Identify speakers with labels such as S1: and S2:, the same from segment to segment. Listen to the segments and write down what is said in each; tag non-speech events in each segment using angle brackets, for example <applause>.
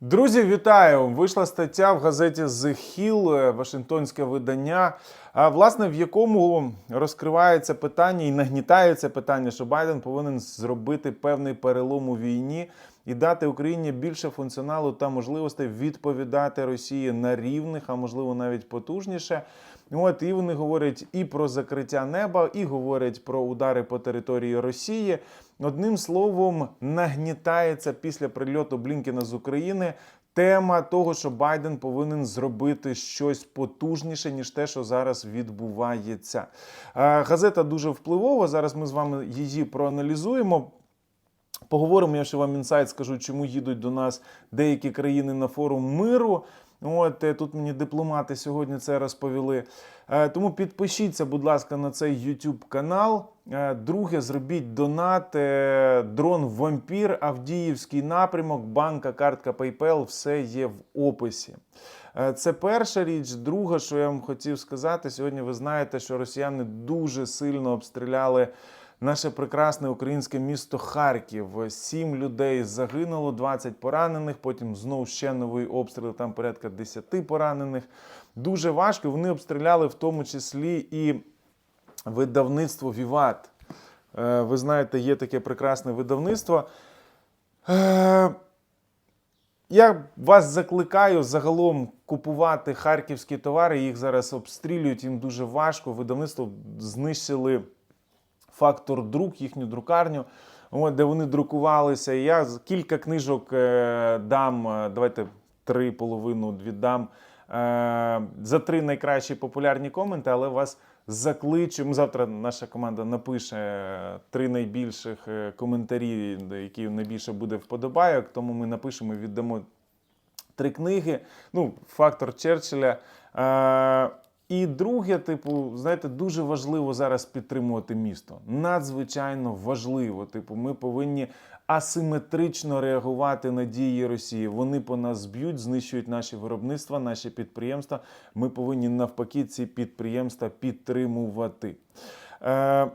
S1: Друзі, вітаю! Вийшла стаття в газеті The Hill, е, Вашингтонське видання, власне, в якому розкривається питання і нагнітається питання, що Байден повинен зробити певний перелом у війні і дати Україні більше функціоналу та можливостей відповідати Росії на рівних, а можливо навіть потужніше. От і вони говорять і про закриття неба, і говорять про удари по території Росії. Одним словом, нагнітається після прильоту Блінкена з України тема того, що Байден повинен зробити щось потужніше, ніж те, що зараз відбувається. Газета дуже впливова. Зараз ми з вами її проаналізуємо. Поговоримо, я ще вам інсайт скажу, чому їдуть до нас деякі країни на форум миру. От е, тут мені дипломати сьогодні це розповіли. Е, Тому підпишіться, будь ласка, на цей YouTube канал. Е, Друге, зробіть донат, дрон вампір, Авдіївський напрямок, банка, картка PayPal, все є в описі. Це перша річ. Друга, що я вам хотів сказати, сьогодні ви знаєте, що росіяни дуже сильно обстріляли наше прекрасне українське місто Харків. Сім людей загинуло, 20 поранених. Потім знов ще новий обстріл, там порядка 10 поранених. Дуже важко. Вони обстріляли в тому числі і видавництво Віват. Е, Ви знаєте, є таке прекрасне видавництво. Е, Я вас закликаю загалом купувати харківські товари. Їх зараз обстрілюють, їм дуже важко. Видавництво знищили фактор друк, їхню друкарню, от, де вони друкувалися. І я кілька книжок е, дам. е, Давайте три половину віддам. Е, за три найкращі популярні коменти, але вас закличу. Завтра наша команда напише три найбільших коментарі, які найбільше буде вподобайок. Тому ми напишемо і віддамо три книги. Ну, фактор Черчилля. І друге, типу, знаєте, дуже важливо зараз підтримувати місто. Надзвичайно важливо. Типу, ми повинні асиметрично реагувати на дії Росії. Вони по нас б'ють, знищують наші виробництва, наші підприємства. Ми повинні навпаки ці підприємства підтримувати. Е,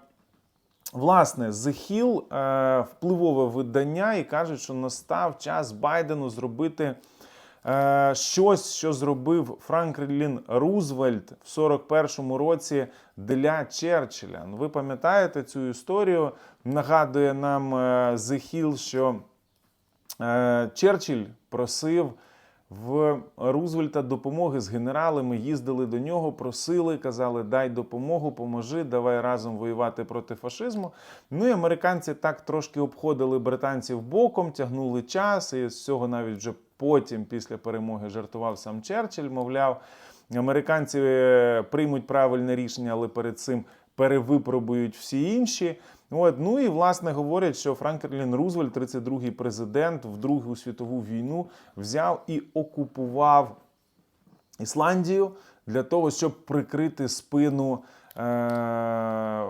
S1: Власне, The е, впливове видання і кажуть, що настав час Байдену зробити щось, що зробив Франклін Рузвельт в 41-му році для Черчилля. Ну, ви пам'ятаєте цю історію? Нагадує нам Зехіл, що е, Черчилль просив в Рузвельта допомоги з генералами, їздили до нього, просили, казали, дай допомогу, поможи, давай разом воювати проти фашизму. Ну і американці так трошки обходили британців боком, тягнули час, і з цього навіть вже потім, після перемоги, жартував сам Черчилль, мовляв, американці е, приймуть правильне рішення, але перед цим перевипробують всі інші. От, ну і власне говорять, що Франклін Рузвельт, 32-й президент, в Другу світову війну взяв і окупував Ісландію для того, щоб прикрити спину е-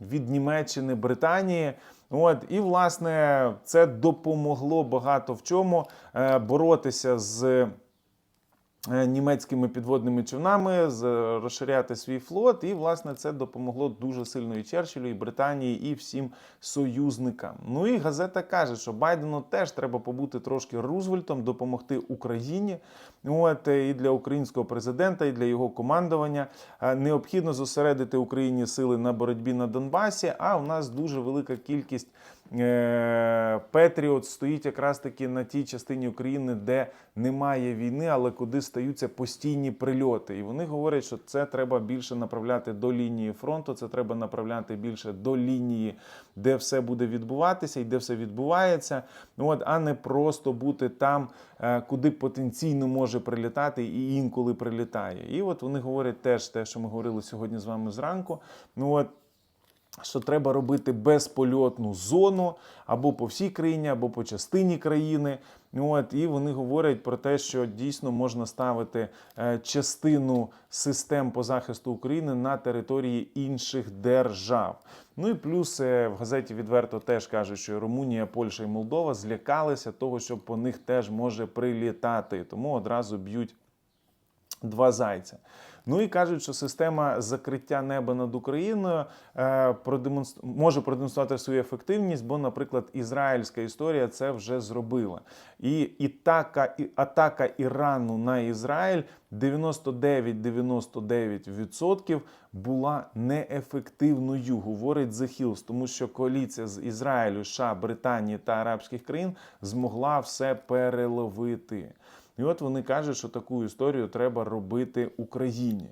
S1: від Німеччини, Британії. От, і власне це допомогло багато в чому е- боротися з німецькими підводними човнами, з- розширяти свій флот. І, власне, це допомогло дуже сильно і Черчиллю, і Британії, і всім союзникам. Ну і газета каже, що Байдену теж треба побути трошки Рузвельтом, допомогти Україні. От е, і для українського президента, і для його командування Е, необхідно зосередити Україні сили на боротьбі на Донбасі. А у нас дуже велика кількість. Е, Петріот стоїть якраз таки на тій частині України, де немає війни, але куди стаються постійні прильоти. І вони говорять, що це треба більше направляти до лінії фронту, це треба направляти більше до лінії, де все буде відбуватися і де все відбувається. От, а не просто бути там, е, куди потенційно може прилітати і інколи прилітає. І от вони говорять теж те, що ми говорили сьогодні з вами зранку. Ну от що треба робити безпольотну зону або по всій країні, або по частині країни. От, і вони говорять про те, що дійсно можна ставити е, частину систем по захисту України на території інших держав. Ну і плюс е, в газеті відверто теж кажуть, що Румунія, Польща і Молдова злякалися того, що по них теж може прилітати, тому одразу б'ють два зайця. Ну і кажуть, що система закриття неба над Україною е, продемонстр... може продемонструвати свою ефективність, бо, наприклад, ізраїльська історія це вже зробила. І атака, і атака Ірану на Ізраїль 99-99% була неефективною, говорить Hills, тому що коаліція з Ізраїлю, США, Британії та арабських країн змогла все переловити. І от вони кажуть, що таку історію треба робити Україні.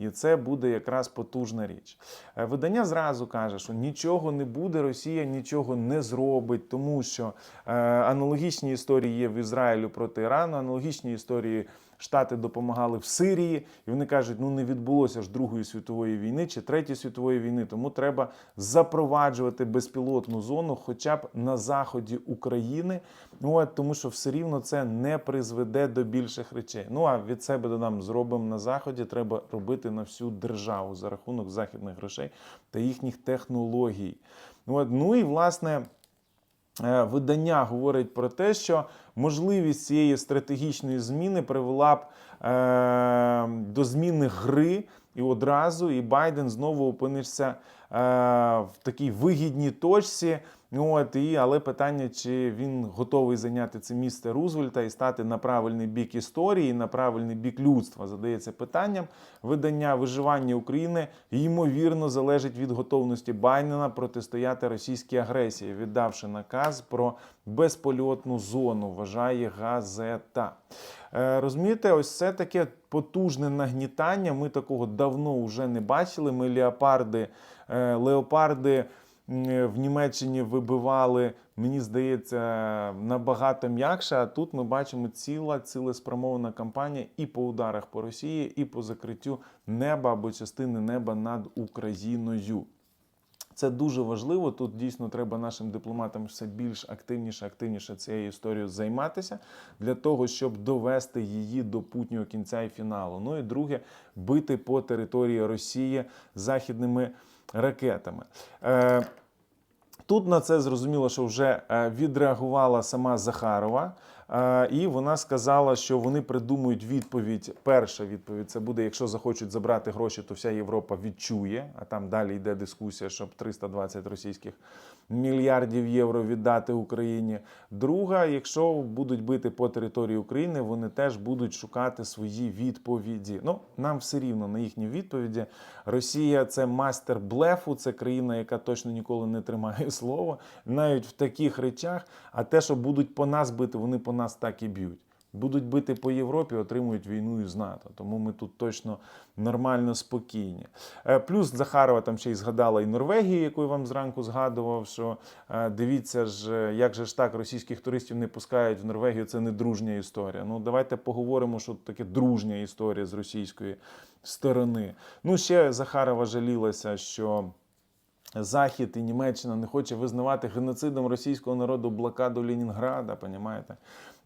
S1: І це буде якраз потужна річ. Е, Видання зразу каже, що нічого не буде, Росія нічого не зробить, тому що е, аналогічні історії є в Ізраїлю проти Ірану, аналогічні історії Штати допомагали в Сирії, і вони кажуть, ну не відбулося ж Другої світової війни чи Третьої світової війни, тому треба запроваджувати безпілотну зону, хоча б на заході України. Ну от тому, що все рівно це не призведе до більших речей. Ну а від себе додам зробимо на заході. Треба робити на всю державу за рахунок західних грошей та їхніх технологій. Ну, от, ну і власне. Е, Видання говорить про те, що можливість цієї стратегічної зміни привела б е, до зміни гри, і одразу і Байден знову опинився е, в такій вигідній точці. От, і, але питання, чи він готовий зайняти це місце Рузвельта і стати на правильний бік історії, на правильний бік людства, задається питанням. Видання виживання України ймовірно залежить від готовності Байдена протистояти російській агресії, віддавши наказ про безпольотну зону, вважає газета. Е, Розумієте, ось це таке потужне нагнітання. Ми такого давно вже не бачили. Ми леопарди, е, леопарди в Німеччині вибивали, мені здається, набагато м'якше. А тут ми бачимо ціла цілеспрямована кампанія і по ударах по Росії, і по закриттю неба або частини неба над Україною. Це дуже важливо. Тут дійсно треба нашим дипломатам все більш активніше, активніше цією історією займатися для того, щоб довести її до путнього кінця і фіналу. Ну і друге, бити по території Росії західними ракетами. Е, Тут на це зрозуміло, що вже е, відреагувала сама Захарова, і вона сказала, що вони придумують відповідь. Перша відповідь це буде: якщо захочуть забрати гроші, то вся Європа відчує. А там далі йде дискусія, щоб 320 російських мільярдів євро віддати Україні. Друга, якщо будуть бити по території України, вони теж будуть шукати свої відповіді. Ну нам все рівно на їхні відповіді. Росія це мастер блефу, це країна, яка точно ніколи не тримає <laughs> слово, навіть в таких речах. А те, що будуть по нас бити, вони по нас так і б'ють. Будуть бити по Європі, отримують війну із НАТО. Тому ми тут точно нормально спокійні. Е, Плюс Захарова там ще й згадала і Норвегію, яку я вам зранку згадував. Що е, дивіться ж, е, як же ж так російських туристів не пускають в Норвегію. Це не дружня історія. Ну давайте поговоримо, що таке дружня історія з російської сторони. Ну ще Захарова жалілася, що. Захід і Німеччина не хоче визнавати геноцидом російського народу блокаду Лінінграда, понімаєте?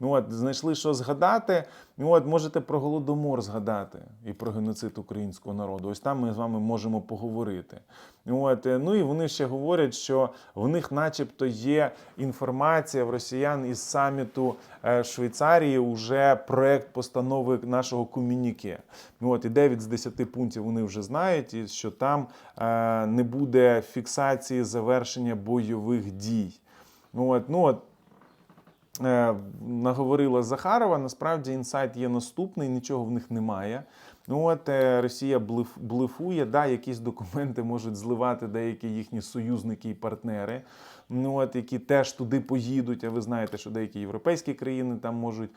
S1: Ну от знайшли що згадати. Ну от можете про голодомор згадати і про геноцид українського народу. Ось там ми з вами можемо поговорити. От е, ну і вони ще говорять, що в них, начебто, є інформація в росіян із саміту е, Швейцарії. Уже проект постанови нашого комюніке. Ну от і 9 з 10 пунктів вони вже знають, і що там е, не буде фіксації завершення бойових дій. Ну от, ну от наговорила Захарова. Насправді інсайт є наступний, нічого в них немає. Ну от е, Росія блеф, блефує, да, якісь документи можуть зливати деякі їхні союзники і партнери, ну от які теж туди поїдуть. А ви знаєте, що деякі європейські країни там можуть.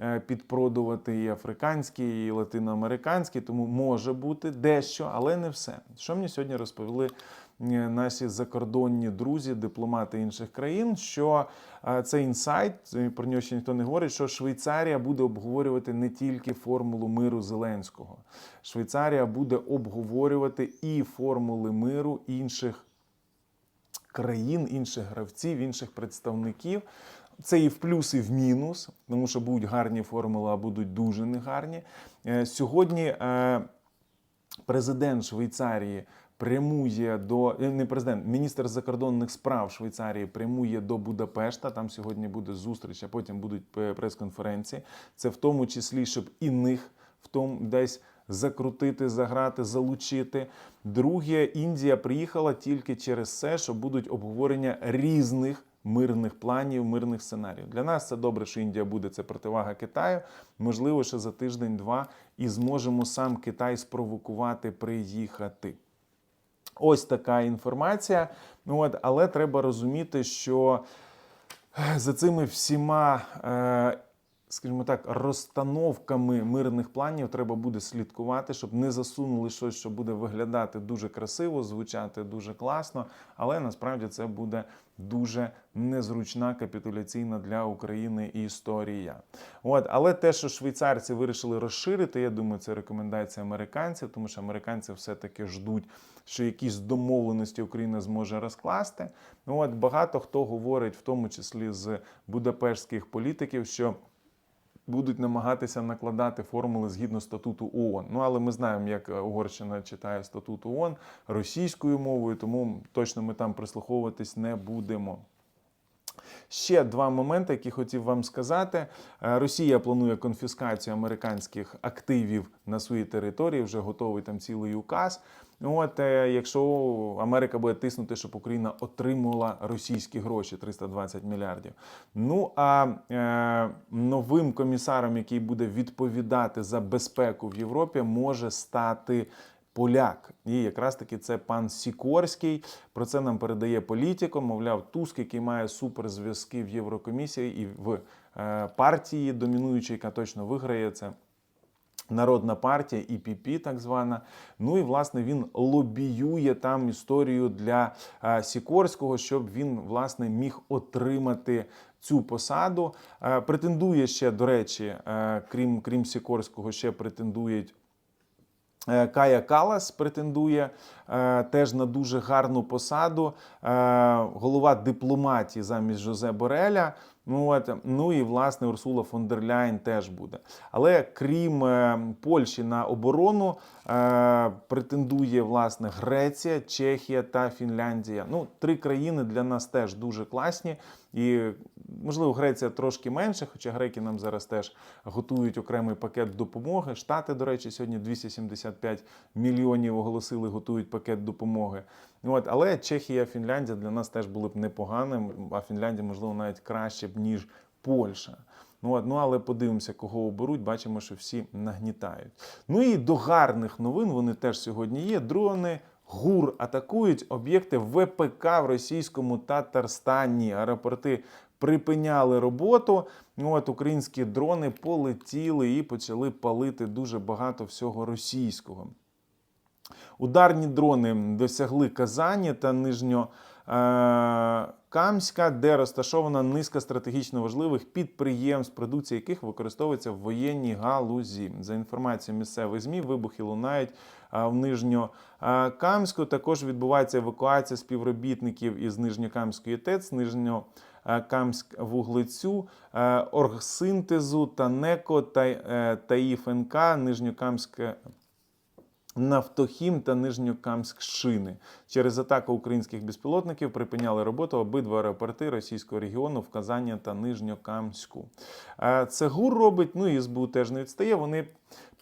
S1: е, Підпродувати і африканські, і латиноамериканські, тому може бути дещо, але не все. Що мені сьогодні розповіли е, наші закордонні друзі, дипломати інших країн, що е, це інсайт, е, про нього ще ніхто не говорить, що Швейцарія буде обговорювати не тільки формулу миру Зеленського. Швейцарія буде обговорювати і формули миру інших країн, інших гравців, інших представників. Це і в плюс, і в мінус, тому що будуть гарні формули, а будуть дуже негарні. Е, Сьогодні е, президент Швейцарії прямує до е, не президент, міністр закордонних справ Швейцарії прямує до Будапешта. Там сьогодні буде зустріч, а потім будуть е, прес-конференції. Це в тому числі, щоб і них в тому десь закрутити, заграти, залучити. Друге, Індія приїхала тільки через це, що будуть обговорення різних. Мирних планів, мирних сценаріїв. Для нас це добре, що Індія буде це противага Китаю. Можливо, ще за тиждень-два і зможемо сам Китай спровокувати приїхати. Ось така інформація. Ну, От, але треба розуміти, що за цими всіма, е, скажімо так, розстановками мирних планів треба буде слідкувати, щоб не засунули щось, що буде виглядати дуже красиво, звучати дуже класно, але насправді це буде дуже незручна капітуляційна для України історія. От, але те, що швейцарці вирішили розширити, я думаю, це рекомендація американців, тому що американці все-таки ждуть, що якісь домовленості Україна зможе розкласти. От багато хто говорить, в тому числі з будапештських політиків, що будуть намагатися накладати формули згідно статуту ООН. Ну але ми знаємо, як Угорщина читає статут ООН російською мовою, тому точно ми там прислуховуватись не будемо. Ще два моменти, які хотів вам сказати. Е, Росія планує конфіскацію американських активів на своїй території. Вже готовий там цілий указ. От е, якщо Америка буде тиснути, щоб Україна отримувала російські гроші 320 мільярдів. Ну а е, новим комісаром, який буде відповідати за безпеку в Європі, може стати. Поляк, і якраз таки це пан Сікорський. Про це нам передає політико. Мовляв, Туск, який має суперзв'язки в Єврокомісії і в е, партії домінуючій, яка точно виграє це. Народна партія ІПП, так звана. Ну і власне він лобіює там історію для е, Сікорського, щоб він власне міг отримати цю посаду. Е, претендує ще, до речі, крім, крім Сікорського, ще претендують. Е, Кая Калас претендує е, теж на дуже гарну посаду. Е, голова дипломатії замість Жозе Бореля. Ну, от, ну і власне Урсула фон дер Ляйн теж буде. Але крім Польщі на оборону, претендує власне Греція, Чехія та Фінляндія. Ну, три країни для нас теж дуже класні. І можливо, Греція трошки менше, хоча греки нам зараз теж готують окремий пакет допомоги. Штати, до речі, сьогодні 275 мільйонів оголосили, готують пакет допомоги. От, але Чехія, Фінляндія для нас теж були б непоганим, а Фінляндія, можливо, навіть краще б, ніж Польща. Ну, от, ну але подивимося, кого оберуть. Бачимо, що всі нагнітають. Ну і до гарних новин вони теж сьогодні є. Дрони. ГУР атакують об'єкти ВПК в російському Татарстані. Аеропорти припиняли роботу. Ну, От українські дрони полетіли і почали палити дуже багато всього російського. Ударні дрони досягли Казані та Нижньокамська, де розташована низка стратегічно важливих підприємств, продукція яких використовується в воєнній галузі. За інформацією місцевих ЗМІ, вибухи лунають в Нижньокамську. Також відбувається евакуація співробітників із Нижньокамської ТЕЦ, Нижньо. Камськ вуглецю, е, оргсинтезу, Танеко, Тай- Таїф НК, Нижньокамське Нафтохім та Нижньокамськ-Шини. Через атаку українських безпілотників припиняли роботу обидва аеропорти російського регіону в Казані та Нижньокамську. Е, Це ГУР робить, ну і СБУ теж не відстає. Вони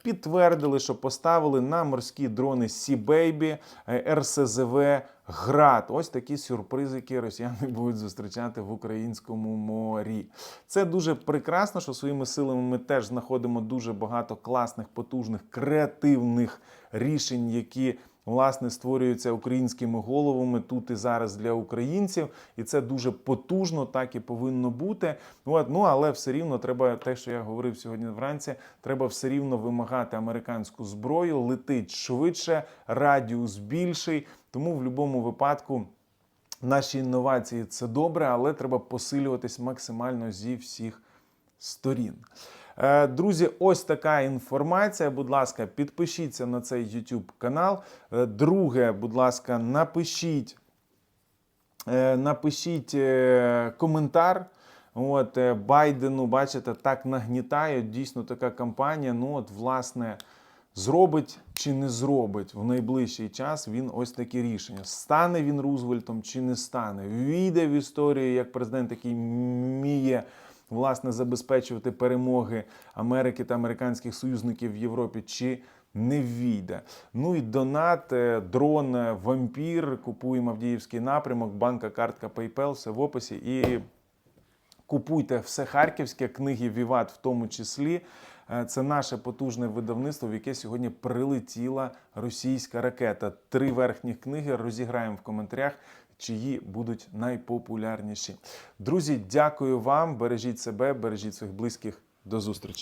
S1: підтвердили, що поставили на морські дрони Сі-Бейбі, е, РСЗВ Град. Ось такі сюрпризи, які росіяни <laughs> будуть зустрічати в українському морі. Це дуже прекрасно, що своїми силами ми теж знаходимо дуже багато класних, потужних, креативних рішень, які. Власне, створюються українськими головами тут і зараз для українців, і це дуже потужно, так і повинно бути. От, ну але все рівно треба те, що я говорив сьогодні вранці. Треба все рівно вимагати американську зброю, летить швидше, радіус більший. Тому в будь-якому випадку. Наші інновації це добре, але треба посилюватись максимально зі всіх сторін. Е, Друзі, ось така інформація. Будь ласка, підпишіться на цей YouTube канал. Е, Друге, будь ласка, напишіть, е, напишіть коментар. От Байдену, бачите, так нагнітають. Дійсно, така кампанія. Ну, от, власне, зробить чи не зробить в найближчий час він ось такі рішення. Стане він Рузвельтом чи не стане. Війде в історію як президент, який вміє власне забезпечувати перемоги Америки та американських союзників в Європі, чи не війде. Ну і донат, е, дрон, е, вампір. Купуємо Авдіївський напрямок, банка, картка, PayPal, все в описі. І Купуйте все харківське, книги Віват в тому числі. Е, Це наше потужне видавництво, в яке сьогодні прилетіла російська ракета. Три верхніх книги розіграємо в коментарях, чиї будуть найпопулярніші. Друзі, дякую вам. Бережіть себе, бережіть своїх близьких. До зустрічі.